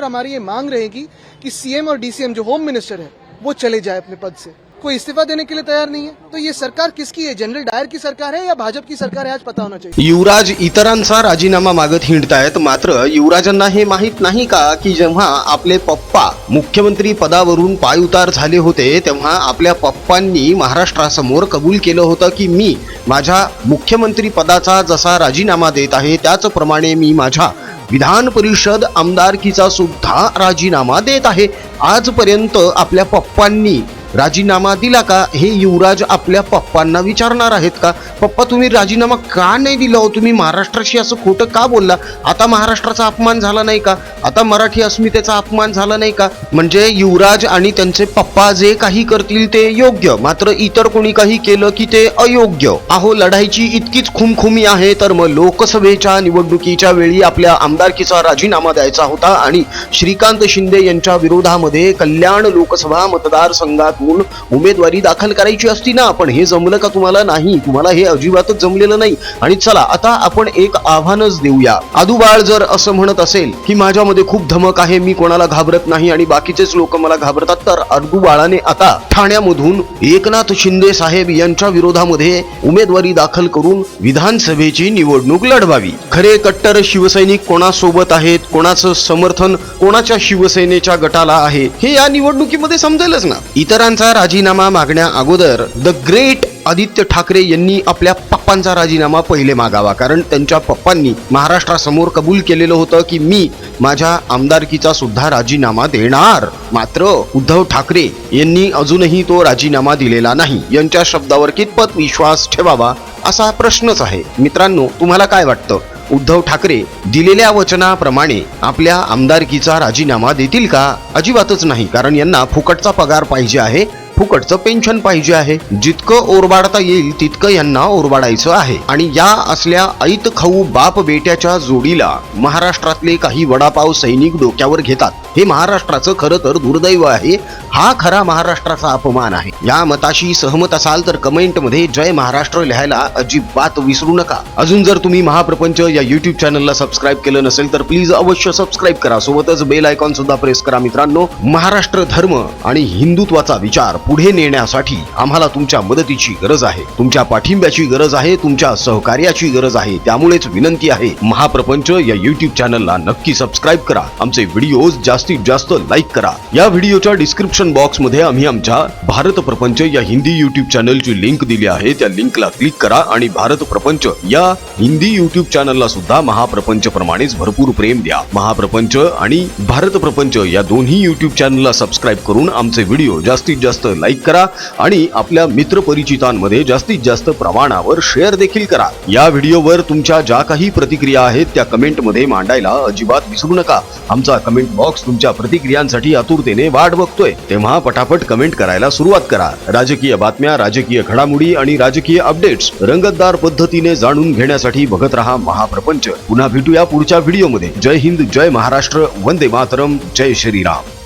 और हमारी ये मांग रहेगी कि सीएम और डीसीएम जो होम मिनिस्टर है वो चले जाए अपने पद से। कोई इस्तीफा देने के लिए तैयार नहीं है। तो ये सरकार किसकी है? जनरल डायर की सरकार है या भाजपा की सरकार है? आज पता होना चाहिए। युवराज इतरांचा राजीनामा मागत हिंडतायत मात्र युवराजांना हे माहीत नाही का की जेव्हा आपले पप्पा मुख्यमंत्री पदावरून पाय उतार झाले होते तेव्हा आपल्या पप्पांनी महाराष्ट्रासमोर कबूल केलं होतं की मी माझ्या मुख्यमंत्री पदाचा जसा राजीनामा देत आहे त्याचप्रमाणे मी माझ्या विधान परिषद आमदारकीचा सुद्धा राजीनामा देत आहे. आजपर्यंत आपल्या पप्पांनी राजीनामा दिला का? हे युवराज आपल्या पप्पांना विचारणार आहेत का? पप्पा तुम्ही राजीनामा का नाही दिला हो? तुम्ही महाराष्ट्राशी असं खोटं का बोलला? आता महाराष्ट्राचा अपमान झाला नाही का? आता मराठी अस्मितेचा अपमान झाला नाही का? म्हणजे युवराज आणि त्यांचे पप्पा जे काही करतील ते योग्य. मात्र इतर कोणी काही केलं की ते अयोग्य. अहो लढाईची इतकीच खुमखुमी आहे तर मग लोकसभेच्या निवडणुकीच्या वेळी आपल्या आमदारकीचा राजीनामा द्यायचा होता आणि श्रीकांत शिंदे यांच्या विरोधामध्ये कल्याण लोकसभा मतदारसंघात टाकून उमेदवारी दाखल करायची असती ना पण हे जमलं का तुम्हाला नाही? तुम्हाला हे अजिबातच जमलेलं नाही. आणि चला आता आपण एक आव्हानच देऊया. आदुबाळ जर असं म्हणत असेल की माझ्यामध्ये खूप धमक आहे मी कोणाला घाबरत नाही आणि बाकीचेच लोक मला घाबरतात तर आदुबाळाने आता ठाण्यामधून एकनाथ शिंदे साहेब यांच्या विरोधामध्ये उमेदवारी दाखल करून विधानसभेची निवडणूक लढवावी. खरे कट्टर शिवसैनिक कोणासोबत आहेत? कोणाचं समर्थन कोणाच्या शिवसेनेच्या गटाला आहे? हे या निवडणुकीमध्ये समजेलच ना. पप्पांचा राजीनामा मागण्या अगोदर द ग्रेट आदित्य ठाकरे यांनी आपल्या पप्पांचा राजीनामा पहिले मागावा. कारण त्यांच्या पप्पांनी महाराष्ट्रासमोर कबूल केलेलं होतं की मी माझ्या आमदारकीचा सुद्धा राजीनामा देणार. मात्र उद्धव ठाकरे यांनी अजूनही तो राजीनामा दिलेला नाही. यांच्या शब्दावर कितपत विश्वास ठेवावा असा प्रश्नच आहे. मित्रांनो तुम्हाला काय वाटतं? उद्धव ठाकरे दिलेल्या वचनाप्रमाणे आपल्या आमदारकीचा राजीनामा देतील का? अजिबातच नाही कारण यांना फुकटचा पगार पाहिजे आहे. फुकटचं पेन्शन पाहिजे आहे. जितकं ओरबाडता येईल तितकं यांना ओरबाडायचं आहे. आणि या असल्या ऐत खाऊ बाप बेट्याच्या जोडीला महाराष्ट्रातले काही वडापाव सैनिक डोक्यावर घेतात. हे महाराष्ट्राचं खरं तर दुर्दैव आहे. हा खरा महाराष्ट्राचा अपमान आहे. या मताशी सहमत असाल तर कमेंटमध्ये जय महाराष्ट्र लिहायला अजिबात विसरू नका. अजून जर तुम्ही महाप्रपंच या युट्यूब चॅनलला सबस्क्राईब केलं नसेल तर प्लीज अवश्य सबस्क्राईब करा. सोबतच बेल आयकॉन सुद्धा प्रेस करा मित्रांनो. महाराष्ट्र धर्म आणि हिंदुत्वाचा विचार. पुढे नेण्यासाठी आम्हाला तुमच्या मदतीची गरज आहे. तुमच्या पाठिंब्याची गरज आहे तुमच्या सहकार्याची गरज आहे. त्यामुळेच विनंती आहे महाप्रपंच या युट्यूब चॅनलला नक्की सबस्क्राईब करा. आमचे व्हिडिओज जास्तीत जास्त लाईक करा. या व्हिडिओच्या डिस्क्रिप्शन बॉक्समध्ये आम्ही आमच्या भारत प्रपंच या हिंदी युट्यूब चॅनलची लिंक दिली आहे. त्या लिंकला क्लिक करा आणि भारत प्रपंच या हिंदी युट्यूब चॅनलला सुद्धा महाप्रपंच प्रमाणेच भरपूर प्रेम द्या. महाप्रपंच आणि भारत प्रपंच या दोन्ही युट्यूब चॅनलला सबस्क्राईब करून आमचे व्हिडिओ जास्तीत जास्त लाईक करा आणि आपल्या मित्र परिचितांमध्ये जास्तीत जास्त प्रमाणावर शेअर देखील करा. या व्हिडिओवर तुमच्या ज्या काही प्रतिक्रिया आहेत त्या कमेंटमध्ये मांडायला अजिबात विसरू नका. आमचा कमेंट बॉक्स तुमच्या प्रतिक्रियांसाठी आतुरतेने वाट बघतोय. तेव्हा पटापट कमेंट करायला सुरुवात करा. राजकीय बातम्या राजकीय घडामोडी आणि राजकीय अपडेट्स रंगतदार पद्धतीने जाणून घेण्यासाठी बघत रहा महाप्रपंच. पुन्हा भेटूया पुढच्या व्हिडिओमध्ये. जय हिंद जय महाराष्ट्र वंदे मातरम जय श्रीराम.